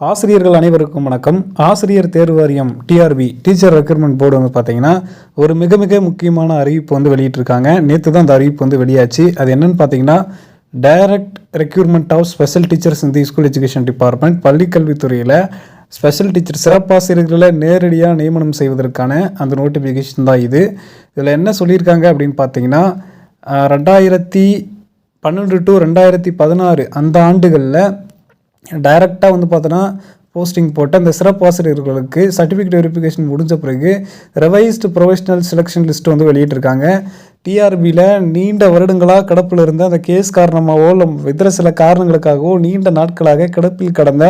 ஆசிரியர்கள் அனைவருக்கும் வணக்கம். ஆசிரியர் தேர்வு வாரியம் டிஆர்பி டீச்சர் ரெக்ரூட்மெண்ட் போர்டு வந்து பார்த்தீங்கன்னா ஒரு மிக மிக முக்கியமான அறிவிப்பு வந்து வெளியிட்டிருக்காங்க. நேற்று தான் அந்த அறிவிப்பு வந்து வெளியாச்சு. அது என்னன்னு பார்த்தீங்கன்னா direct requirement of special teachers இந்த ஸ்கூல் எஜுகேஷன் டிபார்ட்மெண்ட் பள்ளிக்கல்வித்துறையில் ஸ்பெஷல் டீச்சர் சிறப்பாசிரியர்களை நேரடியாக நியமனம் செய்வதற்கான அந்த நோட்டிஃபிகேஷன் தான் இது. இதில் என்ன சொல்லியிருக்காங்க அப்படின்னு பார்த்தீங்கன்னா ரெண்டாயிரத்தி பன்னெண்டு டு ரெண்டாயிரத்தி பதினாறு அந்த ஆண்டுகளில் டைரெக்டாக வந்து பார்த்தோன்னா போஸ்டிங் போட்ட அந்த சிறப்பு ஆசிரியர்களுக்கு சர்டிஃபிகேட் வெரிஃபிகேஷன் முடிஞ்ச பிறகு ரிவைஸ்டு ப்ரொஃபஷனல் செலெக்ஷன் லிஸ்ட் வந்து வெளியிட்டிருக்காங்க டிஆர்பியில் நீண்ட வருடங்களாக கிடப்பில் இருந்த அந்த கேஸ் காரணமாகவோ இல்லை இதர சில காரணங்களுக்காகவோ நீண்ட நாட்களாக கிடப்பில் கடந்த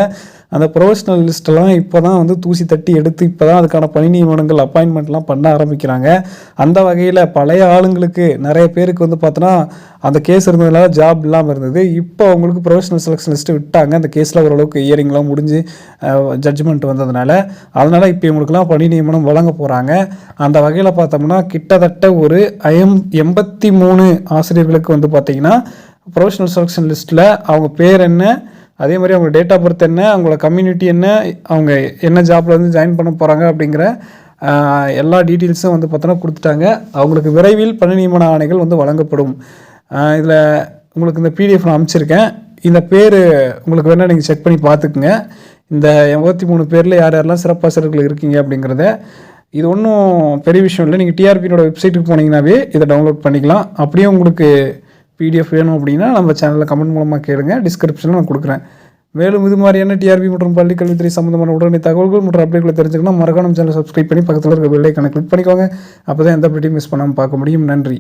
அந்த ப்ரொஃபஷனல் லிஸ்ட்டெல்லாம் இப்போ தான் வந்து தூசி தட்டி எடுத்து இப்போ தான் அதுக்கான பணி நியமனங்கள் அப்பாயின்மெண்ட்லாம் பண்ண ஆரம்பிக்கிறாங்க. அந்த வகையில் பழைய ஆளுங்களுக்கு நிறைய பேருக்கு வந்து பார்த்தோன்னா அந்த கேஸ் இருந்ததுனால ஜாப் இல்லாமல் இருந்தது. இப்போ அவங்களுக்கு ப்ரொஃபஷனல் செலெக்ஷன் லிஸ்ட்டு விட்டாங்க. அந்த கேஸில் ஓரளவுக்கு இயரிங்லாம் முடிஞ்சு ஜட்ஜ்மெண்ட் வந்ததுனால. அதனால் இப்போ இவங்களுக்குலாம் பணி நியமனம் வழங்க போகிறாங்க அந்த வகையில் பார்த்தோம்னா கிட்டத்தட்ட ஒரு ஐம் எண்பத்தி மூணு ஆசிரியர்களுக்கு வந்து பார்த்திங்கன்னா ப்ரொஃபஷனல் செலெக்ஷன் லிஸ்ட்டில் அவங்க பேர் என்ன அதே மாதிரி அவங்க டேட் ஆஃப் பர்த் என்ன அவங்களோட கம்யூனிட்டி என்ன அவங்க என்ன ஜாப்பில் வந்து ஜாயின் பண்ண போகிறாங்க அப்படிங்கிற எல்லா டீட்டெயில்ஸும் வந்து பார்த்தோன்னா கொடுத்துட்டாங்க. அவங்களுக்கு விரைவில் பணி நியமன ஆணைகள் வந்து வழங்கப்படும். இதில் உங்களுக்கு இந்த பிடிஎஃப் நான் அமைச்சிருக்கேன் இந்த பேர் உங்களுக்கு வேணால் நீங்கள் செக் பண்ணி பார்த்துக்குங்க. இந்த எண்பத்தி மூணு பேரில் யார் யாரெல்லாம் சிறப்பாசிரியர்கள் இருக்கீங்க அப்படிங்கிறத இது ஒன்றும் பெரிய விஷயம் இல்லை. நீங்கள் டிஆர்பியோட வெப்சைட்டுக்கு போனீங்கன்னாவே இதை டவுன்லோட் பண்ணிக்கலாம். அப்படியே உங்களுக்கு பிடிஎஃப் வேணும் அப்படின்னா நம்ம சேனலில் கமெண்ட் மூலமாக கேளுங்க. டிஸ்கிரிப்ஷனில் நான் கொடுக்குறேன். மேலும் இது மாதிரியான டிஆர்பி மற்றும் பள்ளி கல்வித்துறை சம்மந்தமான உடனடி தகவல்கள் மற்றும் அப்டேட்களை தெரிஞ்சுக்கணும் மறக்காம சேனல் சப்ஸ்கிரைப் பண்ணி பக்கத்தில் இருக்க பெல்லைக்கான கிளிக் பண்ணிக்கோங்க. அப்போ தான் எந்த அப்டேட்டையும் மிஸ் பண்ணாமல் பார்க்க முடியும். நன்றி.